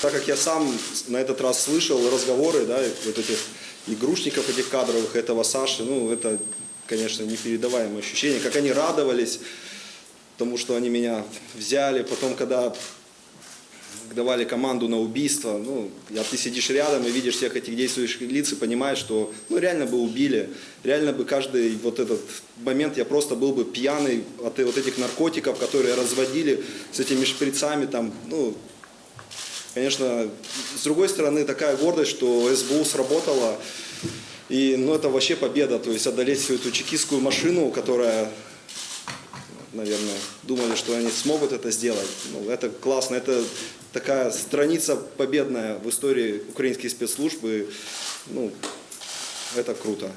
Так как я сам на этот раз слышал разговоры, да, вот этих игрушников, этих кадровых, этого Саши, ну, это, конечно, непередаваемое ощущение, как они радовались тому, что они меня взяли, потом, когда давали команду на убийство, ну, я, ты сидишь рядом и видишь всех этих действующих лиц и понимаешь, что, ну, реально бы убили, реально бы каждый вот этот момент я просто был бы пьяный от вот этих наркотиков, которые разводили с этими шприцами, там, ну, Конечно, с другой стороны, такая гордость, что СБУ сработала. И ну, это вообще победа. То есть одолеть всю эту чекистскую машину, которая, наверное, думали, что они смогут это сделать. Ну, это классно. Это такая страница победная в истории украинских спецслужб. И, ну, это круто.